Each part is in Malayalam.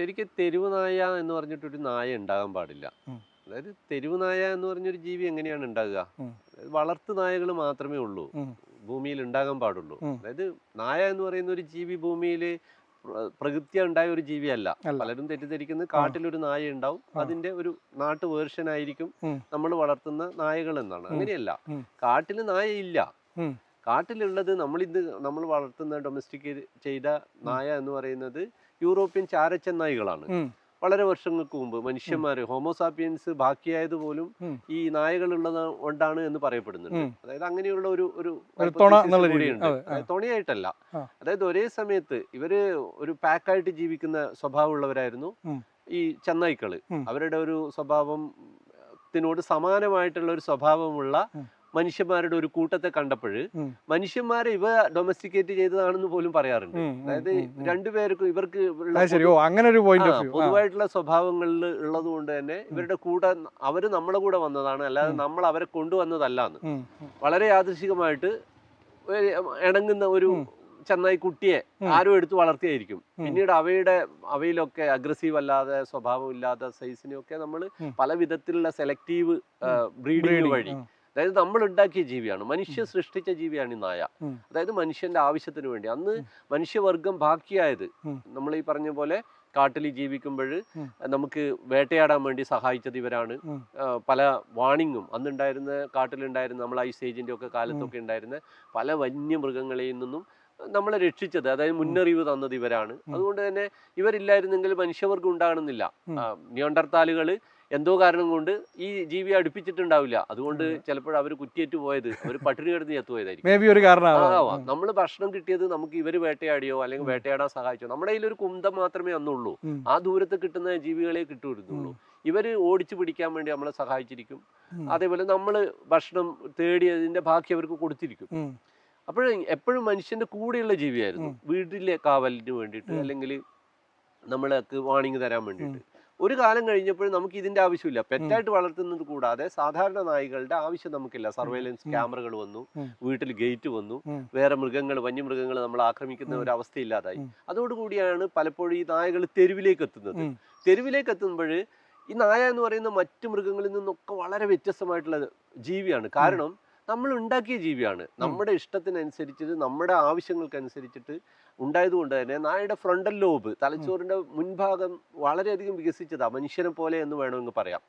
ശരിക്കും തെരുവ് നായ എന്ന് പറഞ്ഞിട്ടൊരു നായ ഉണ്ടാകാൻ പാടില്ല. അതായത് തെരുവ് നായ എന്ന് പറഞ്ഞൊരു ജീവി എങ്ങനെയാണ് ഉണ്ടാകുക? വളർത്തു നായകൾ മാത്രമേ ഉള്ളൂ. ഭൂമിയിൽ ഉണ്ടാകാൻ പാടുള്ളൂ. അതായത് നായ എന്ന് പറയുന്ന ഒരു ജീവി ഭൂമിയിൽ പ്രകൃത്യ ഉണ്ടായ ഒരു ജീവിയല്ല. പലരും തെറ്റിദ്ധരിക്കുന്നത് കാട്ടിലൊരു നായ ഉണ്ടാവും. അതിന്റെ ഒരു നാട്ടു വേർഷൻ ആയിരിക്കും നമ്മൾ വളർത്തുന്ന നായകൾ എന്നാണ്. അങ്ങനെയല്ല. കാട്ടിൽ നായ ഇല്ല. കാട്ടിലുള്ളത് നമ്മൾ നമ്മളിത് നമ്മൾ വളർത്തുന്ന ഡൊമസ്റ്റിക് ചെയ്ത നായ എന്ന് പറയുന്നത് യൂറോപ്യൻ ചാരച്ചെന്നായികളാണ്. വളരെ വർഷങ്ങൾക്ക് മുമ്പ് മനുഷ്യന്മാര് ഹോമോസാപ്പിയൻസ് ബാക്കിയായത് പോലും. ഈ നായകളുള്ളത് കൊണ്ടാണ് എന്ന് പറയപ്പെടുന്നുണ്ട്. അതായത് അങ്ങനെയുള്ള ഒരു ഒരു കൂടിയുണ്ട്. തുണയായിട്ടല്ല. അതായത് ഒരേ സമയത്ത് ഇവർ ഒരു പാക്കായിട്ട് ജീവിക്കുന്ന സ്വഭാവമുള്ളവരായിരുന്നു ഈ ചെന്നായ്ക്കൾ. അവരുടെ ഒരു സ്വഭാവം ത്തിനോട് സമാനമായിട്ടുള്ള ഒരു സ്വഭാവമുള്ള. മനുഷ്യന്മാരുടെ ഒരു കൂട്ടത്തെ കണ്ടപ്പോൾ മനുഷ്യന്മാരെ ഇവ ഡൊമസ്റ്റിക്കേറ്റ് ചെയ്തതാണെന്ന് പോലും പറയാറുണ്ട്. അതായത്. രണ്ടുപേർക്കും ഇവർക്ക് അങ്ങനെ ഒരു പൊതുവായിട്ടുള്ള സ്വഭാവങ്ങളിൽ ഉള്ളത് കൊണ്ട് തന്നെ ഇവരുടെ കൂടെ അവർ നമ്മളെ കൂടെ വന്നതാണ്. അല്ലാതെ നമ്മൾ അവരെ കൊണ്ടുവന്നതല്ലാന്ന് വളരെ യാദൃശികമായിട്ട് ഇണങ്ങുന്ന ഒരു. ചെന്നായി കുട്ടിയെ ആരും എടുത്തു വളർത്തിയായിരിക്കും. പിന്നീട് അവയുടെ അവയിലൊക്കെ അഗ്രസീവ് അല്ലാതെ സ്വഭാവം ഇല്ലാത്ത സൈസിനെയൊക്കെ നമ്മൾ. പല വിധത്തിലുള്ള സെലക്റ്റീവ് ബ്രീഡിങ് വഴി അതായത് നമ്മൾ ഉണ്ടാക്കിയ ജീവിയാണ്. മനുഷ്യ സൃഷ്ടിച്ച ജീവിയാണ് ഈ നായ. അതായത് മനുഷ്യന്റെ ആവശ്യത്തിന് വേണ്ടി. അന്ന് മനുഷ്യവർഗം ബാക്കിയായത്. നമ്മൾ ഈ പറഞ്ഞ പോലെ കാട്ടിൽ ജീവിക്കുമ്പോൾ നമുക്ക് വേട്ടയാടാൻ വേണ്ടി സഹായിച്ചത് ഇവരാണ്. പല വാണിങ്ങും. അന്നുണ്ടായിരുന്ന കാട്ടിലുണ്ടായിരുന്ന നമ്മൾ ഐസ് ഏജിന്റെ ഒക്കെ കാലത്തൊക്കെ ഉണ്ടായിരുന്ന പല വന്യമൃഗങ്ങളിൽ നിന്നും നമ്മളെ രക്ഷിച്ചത്. അതായത് മുന്നറിവ് തന്നത് ഇവരാണ്. അതുകൊണ്ട് തന്നെ ഇവരില്ലായിരുന്നെങ്കിൽ മനുഷ്യവർഗം ഉണ്ടാകണമെന്നില്ല. നിയോണ്ടർത്താലുകൾ എന്തോ കാരണം കൊണ്ട് ഈ ജീവിയെ അടുപ്പിച്ചിട്ടുണ്ടാവില്ല. അതുകൊണ്ട് ചിലപ്പോൾ അവർ കുറ്റിയേറ്റ് പോയത് അവർ പട്ടിണി കിടന്ന് ചത്തുപോയതായിരിക്കും. ആവാം. നമ്മൾ ഭക്ഷണം കിട്ടിയത് നമുക്ക് ഇവർ വേട്ടയാടിയോ അല്ലെങ്കിൽ വേട്ടയാടാൻ സഹായിച്ചോ. നമ്മുടെ കയ്യിൽ ഒരു കുന്തം മാത്രമേ അന്നുള്ളൂ. ആ ദൂരത്ത് കിട്ടുന്ന ജീവികളെ കിട്ടുമായിരുന്നുള്ളൂ ഇവർ ഓടിച്ചു പിടിക്കാൻ വേണ്ടി നമ്മളെ സഹായിച്ചിരിക്കും. അതേപോലെ നമ്മൾ ഭക്ഷണം തേടിയതിന്റെ ബാക്കി അവർക്ക് കൊടുത്തിരിക്കും. അപ്പോഴും എപ്പോഴും മനുഷ്യന്റെ കൂടെയുള്ള ജീവിയായിരുന്നു. വീട്ടിലെ കാവലിന് വേണ്ടിയിട്ട്. അല്ലെങ്കിൽ നമ്മൾക്ക് വാണിംഗ് തരാൻ വേണ്ടിയിട്ട്. ഒരു കാലം കഴിഞ്ഞപ്പോഴും നമുക്ക് ഇതിന്റെ ആവശ്യമില്ല. പെറ്റായിട്ട് വളർത്തുന്നത് കൂടാതെ സാധാരണ നായികളുടെ ആവശ്യം നമുക്കില്ല. സർവൈലൻസ് ക്യാമറകൾ വന്നു വീട്ടിൽ ഗേറ്റ് വന്നു വേറെ മൃഗങ്ങൾ വന്യമൃഗങ്ങൾ നമ്മൾ ആക്രമിക്കുന്ന. ഒരു അവസ്ഥയില്ലാതായി. അതോടുകൂടിയാണ് പലപ്പോഴും ഈ നായകൾ തെരുവിലേക്ക് എത്തുന്നത്. തെരുവിലേക്ക് എത്തുമ്പോൾ ഈ നായ എന്ന് പറയുന്ന മറ്റു മൃഗങ്ങളിൽ നിന്നൊക്കെ വളരെ വ്യത്യസ്തമായിട്ടുള്ള ജീവിയാണ്. കാരണം നമ്മൾ ഉണ്ടാക്കിയ ജീവിയാണ്. നമ്മുടെ ഇഷ്ടത്തിനനുസരിച്ചിട്ട് നമ്മുടെ ആവശ്യങ്ങൾക്കനുസരിച്ചിട്ട് ഉണ്ടായതുകൊണ്ട് തന്നെ നായയുടെ ഫ്രണ്ടൽ ലോബ് തലച്ചോറിന്റെ മുൻഭാഗം വളരെയധികം വികസിച്ചതാണ് മനുഷ്യനെ പോലെ എന്ന് വേണമെങ്കിൽ പറയാം.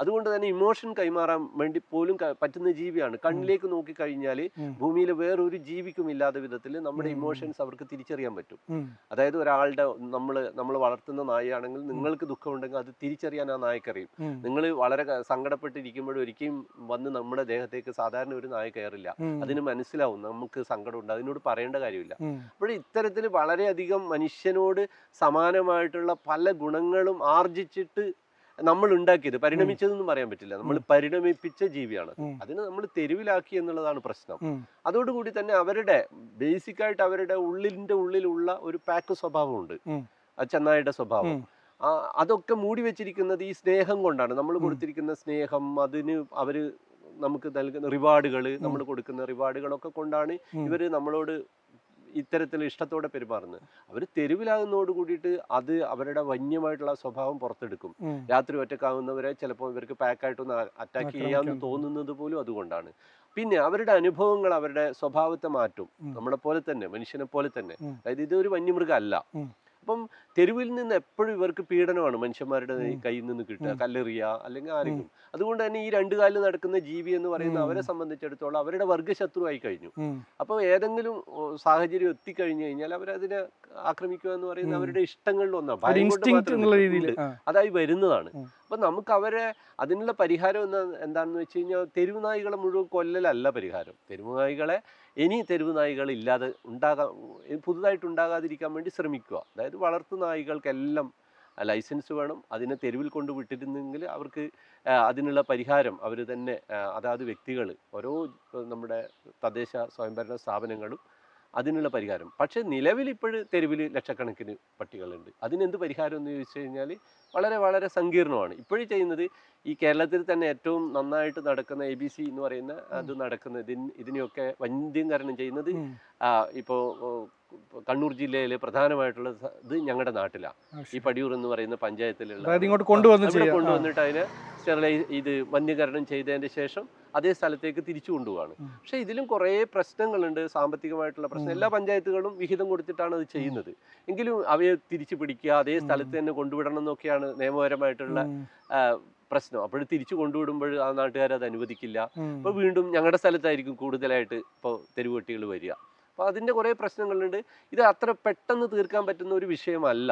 അതുകൊണ്ട് തന്നെ ഇമോഷൻ കൈമാറാൻ വേണ്ടി പോലും പറ്റുന്ന ജീവിയാണ്. കണ്ണിലേക്ക് നോക്കി കഴിഞ്ഞാൽ ഉം. ഭൂമിയിൽ വേറൊരു ജീവിക്കും ഇല്ലാത്ത വിധത്തിൽ നമ്മുടെ ഇമോഷൻസ് അവർക്ക് തിരിച്ചറിയാൻ പറ്റും. അതായത് ഒരാളുടെ നമ്മൾ നമ്മൾ വളർത്തുന്ന നായയാണെങ്കിൽ നിങ്ങൾക്ക് ദുഃഖമുണ്ടെങ്കിൽ അത് തിരിച്ചറിയാൻ ആ നായക്കറിയും. നിങ്ങൾ വളരെ സങ്കടപ്പെട്ടിരിക്കുമ്പോഴും ഒരിക്കലും വന്ന് നമ്മുടെ ദേഹത്തേക്ക് സാധാരണ ഒരു നായ കയറില്ല. അതിന് മനസ്സിലാവും നമുക്ക് സങ്കടമുണ്ട്. അതിനോട് പറയേണ്ട കാര്യമില്ല. അപ്പോഴും അപ്പോൾ ഇത്തരത്തിൽ വളരെയധികം മനുഷ്യനോട് സമാനമായിട്ടുള്ള പല ഗുണങ്ങളും ആർജിച്ചിട്ട് നമ്മൾ ഉണ്ടാക്കിയത്. പരിണമിച്ചതെന്നും പറയാൻ പറ്റില്ല. നമ്മൾ പരിണമിപ്പിച്ച ജീവിയാണ്. അതിനെ നമ്മൾ തെരുവിലാക്കി എന്നുള്ളതാണ് പ്രശ്നം. അതോടുകൂടി തന്നെ അവരുടെ ബേസിക് ആയിട്ട് അവരുടെ ഉള്ളിന്റെ ഉള്ളിലുള്ള ഒരു പാക്ക് സ്വഭാവമുണ്ട്. ചെന്നായുടെ സ്വഭാവം. ആ അതൊക്കെ മൂടി വെച്ചിരിക്കുന്നത് ഈ സ്നേഹം കൊണ്ടാണ്. നമ്മൾ കൊടുത്തിരിക്കുന്ന സ്നേഹം അതിന് അവർ നമുക്ക് നൽകുന്ന റിവാർഡുകൾ നമ്മൾ കൊടുക്കുന്ന റിവാർഡുകളൊക്കെ കൊണ്ടാണ്. ഇവർ നമ്മളോട് ഇത്തരത്തിൽ ഇഷ്ടത്തോടെ പെരുമാറുന്നത്. അവർ തെരുവിലാകുന്നതോട് കൂടിയിട്ട് അത് അവരുടെ വന്യമായിട്ടുള്ള സ്വഭാവം പുറത്തെടുക്കും. രാത്രി ഒറ്റക്കാവുന്നവരെ ചിലപ്പോൾ ഇവർക്ക് പാക്കായിട്ടൊന്ന് അറ്റാക്ക് ആക്രമിക്കാൻ തോന്നുന്നത് പോലും അതുകൊണ്ടാണ്. പിന്നെ അവരുടെ അനുഭവങ്ങൾ അവരുടെ സ്വഭാവത്തെ മാറ്റും. നമ്മളെ പോലെ തന്നെ മനുഷ്യനെ പോലെ തന്നെ. അതായത് ഇതൊരു വന്യമൃഗം അല്ല ഉം. അപ്പം തെരുവിൽ നിന്ന് എപ്പോഴും ഇവർക്ക് പീഡനമാണ് മനുഷ്യന്മാരുടെ. കയ്യിൽ നിന്ന് കിട്ടുക കല്ലെറിയ അല്ലെങ്കിൽ ആരെങ്കിലും. അതുകൊണ്ട് തന്നെ ഈ രണ്ടു കാലിൽ നടക്കുന്ന ജീവി എന്ന് പറയുന്ന. അവരെ സംബന്ധിച്ചിടത്തോളം അവരുടെ വർഗശത്രുവായി കഴിഞ്ഞു. അപ്പൊ അപ്പോൾ ഏതെങ്കിലും സാഹചര്യം എത്തിക്കഴിഞ്ഞു കഴിഞ്ഞാൽ അവരതിനെ ആക്രമിക്കുക എന്ന് പറയുന്ന അവരുടെ ഇഷ്ടങ്ങളിൽ ഒന്നാണ്. അതായി വരുന്നതാണ്. ഉം. അപ്പൊ നമുക്ക് അവരെ അതിനുള്ള പരിഹാരം എന്താ എന്താണെന്ന് വെച്ച് കഴിഞ്ഞാൽ തെരുവ് നായികളെ മുഴുവൻ കൊല്ലലല്ല പരിഹാരം തെരുവ് നായികളെ ഇനി തെരുവ് നായികൾ ഇല്ലാതെ ഉണ്ടാകാൻ പുതുതായിട്ട് ഉണ്ടാകാതിരിക്കാൻ വേണ്ടി ശ്രമിക്കുക അതായത് വളർത്തു നായികൾക്കെല്ലാം ലൈസൻസ് വേണം അതിനെ തെരുവിൽ കൊണ്ട് വിട്ടിരുന്നെങ്കിൽ അവർക്ക് അതിനുള്ള പരിഹാരം അവർ തന്നെ അതാത് വ്യക്തികൾ ഓരോ നമ്മുടെ തദ്ദേശ സ്വയംഭരണ സ്ഥാപനങ്ങളും അതിനുള്ള പരിഹാരം. പക്ഷെ നിലവിൽ ഇപ്പോഴും തെരുവിൽ ലക്ഷക്കണക്കിന് പട്ടികളുണ്ട്. അതിനെന്ത് പരിഹാരം എന്ന് ചോദിച്ചു കഴിഞ്ഞാൽ വളരെ വളരെ സങ്കീർണമാണ്. ഇപ്പോഴും ചെയ്യുന്നത് ഈ കേരളത്തിൽ തന്നെ ഏറ്റവും നന്നായിട്ട് നടക്കുന്ന എ ബി സി എന്ന് പറയുന്ന അത് നടക്കുന്ന ഇതിന് ഇതിനെയൊക്കെ വന്ധ്യംകരണം ചെയ്യുന്നത് ഇപ്പോൾ ഇപ്പോ കണ്ണൂർ ജില്ലയിൽ പ്രധാനമായിട്ടുള്ള ഇത് ഞങ്ങളുടെ നാട്ടിലാണ് ഈ പടിയൂർ എന്ന് പറയുന്ന പഞ്ചായത്തിലുള്ള കൊണ്ടുവന്നിട്ട് അതിനെ സ്റ്റെറിലൈസ് ഇത് വന്യകരണം ചെയ്തതിന്റെ ശേഷം അതേ സ്ഥലത്തേക്ക് തിരിച്ചു കൊണ്ടുപോവാണ്. പക്ഷെ ഇതിലും കുറേ പ്രശ്നങ്ങളുണ്ട് സാമ്പത്തികമായിട്ടുള്ള പ്രശ്നം. എല്ലാ പഞ്ചായത്തുകളും വിഹിതം കൊടുത്തിട്ടാണ് അത് ചെയ്യുന്നത്. എങ്കിലും അവയെ തിരിച്ചു പിടിക്കുക അതേ സ്ഥലത്ത് തന്നെ കൊണ്ടുവിടണം എന്നൊക്കെയാണ് നിയമപരമായിട്ടുള്ള പ്രശ്നം. അപ്പോൾ തിരിച്ചു കൊണ്ടുവിടുമ്പോൾ ആ നാട്ടുകാർ അത് അനുവദിക്കില്ല. അപ്പോൾ വീണ്ടും ഞങ്ങളുടെ സ്ഥലത്തായിരിക്കും കൂടുതലായിട്ട് ഇപ്പോൾ തെരുവുപട്ടികൾ വരിക. അപ്പോൾ അതിന്റെ കുറേ പ്രശ്നങ്ങളുണ്ട്. ഇത് അത്ര പെട്ടെന്ന് തീർക്കാൻ പറ്റുന്ന ഒരു വിഷയമല്ല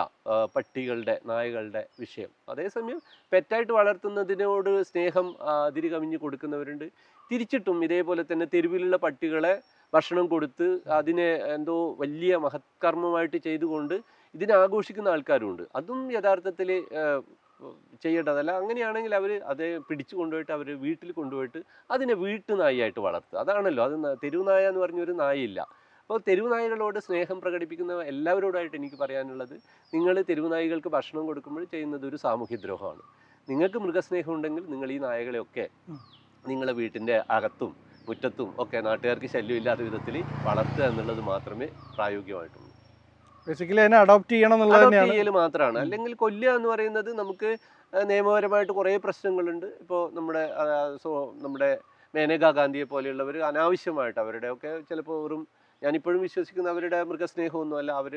പട്ടികളുടെ നായകളുടെ വിഷയം. അതേസമയം പെറ്റായിട്ട് വളർത്തുന്നതിനോട് സ്നേഹം അതിരി കവിഞ്ഞ് കൊടുക്കുന്നവരുണ്ട്. തിരിച്ചിട്ടും ഇതേപോലെ തന്നെ തെരുവിലുള്ള പട്ടികളെ ഭക്ഷണം കൊടുത്ത് അതിനെ എന്തോ വലിയ മഹത്കർമ്മമായിട്ട് ചെയ്തുകൊണ്ട് ഇതിനെ ആഘോഷിക്കുന്ന ആൾക്കാരുണ്ട് അതും യഥാർത്ഥത്തിൽ ചെയ്യേണ്ടതല്ല. അങ്ങനെയാണെങ്കിൽ അവർ അതേ പിടിച്ചു കൊണ്ടുപോയിട്ട് അവർ വീട്ടിൽ കൊണ്ടുപോയിട്ട് അതിനെ വീട്ടുനായിയായിട്ട് വളർത്തുക. അതാണല്ലോ. അത് തെരുവ് നായ എന്ന് പറഞ്ഞൊരു നായയില്ല. അപ്പോൾ തെരുവ് നായകളോട് സ്നേഹം പ്രകടിപ്പിക്കുന്ന എല്ലാവരോടായിട്ട് എനിക്ക് പറയാനുള്ളത് നിങ്ങൾ തെരുവ് നായികൾക്ക് ഭക്ഷണം കൊടുക്കുമ്പോൾ ചെയ്യുന്നത് ഒരു സാമൂഹ്യദ്രോഹമാണ്. നിങ്ങൾക്ക് മൃഗസ്നേഹം ഉണ്ടെങ്കിൽ നിങ്ങൾ ഈ നായകളെയൊക്കെ. നിങ്ങളെ വീട്ടിന്റെ അകത്തും മുറ്റത്തും ഒക്കെ നാട്ടുകാർക്ക് ശല്യമില്ലാത്ത വിധത്തിൽ വളർത്തുക എന്നുള്ളത് മാത്രമേ പ്രായോഗികമായിട്ടുള്ളൂ. ബേസിക്കലി അതിനെ അഡോപ്റ്റ് ചെയ്യണം എന്നുള്ളത് മാത്രമാണ്. അല്ലെങ്കിൽ കൊല്ലുക എന്ന് പറയുന്നത് നമുക്ക് നിയമപരമായിട്ട് കുറേ പ്രശ്നങ്ങളുണ്ട്. ഇപ്പോൾ നമ്മുടെ സോ നമ്മുടെ മേനകാ ഗാന്ധിയെ പോലെയുള്ളവർ അനാവശ്യമായിട്ട് അവരുടെയൊക്കെ ചിലപ്പോൾ വെറും ഞാനിപ്പോഴും വിശ്വസിക്കുന്ന അവരുടെ മൃഗസ്നേഹമൊന്നുമല്ല. അവർ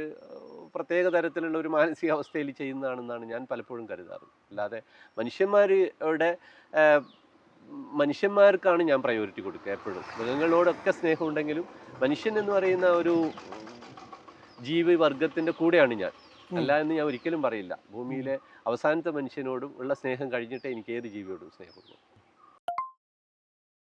പ്രത്യേക തരത്തിലുള്ള ഒരു മാനസികാവസ്ഥയിൽ ചെയ്യുന്നതാണെന്നാണ് ഞാൻ പലപ്പോഴും കരുതാറ്. അല്ലാതെ മനുഷ്യന്മാരുടെ മനുഷ്യന്മാർക്കാണ് ഞാൻ പ്രയോറിറ്റി കൊടുക്കുക എപ്പോഴും. മൃഗങ്ങളോടൊക്കെ സ്നേഹമുണ്ടെങ്കിലും മനുഷ്യൻ എന്ന് പറയുന്ന ഒരു ജീവി വർഗത്തിന്റെ കൂടെയാണ് ഞാൻ. അല്ല എന്ന് ഞാൻ ഒരിക്കലും പറയില്ല. ഭൂമിയിലെ അവസാനത്തെ മനുഷ്യനോടും ഉള്ള സ്നേഹം കഴിഞ്ഞിട്ടേ എനിക്ക് ഏത് ജീവിയോടും സ്നേഹമുള്ളൂ.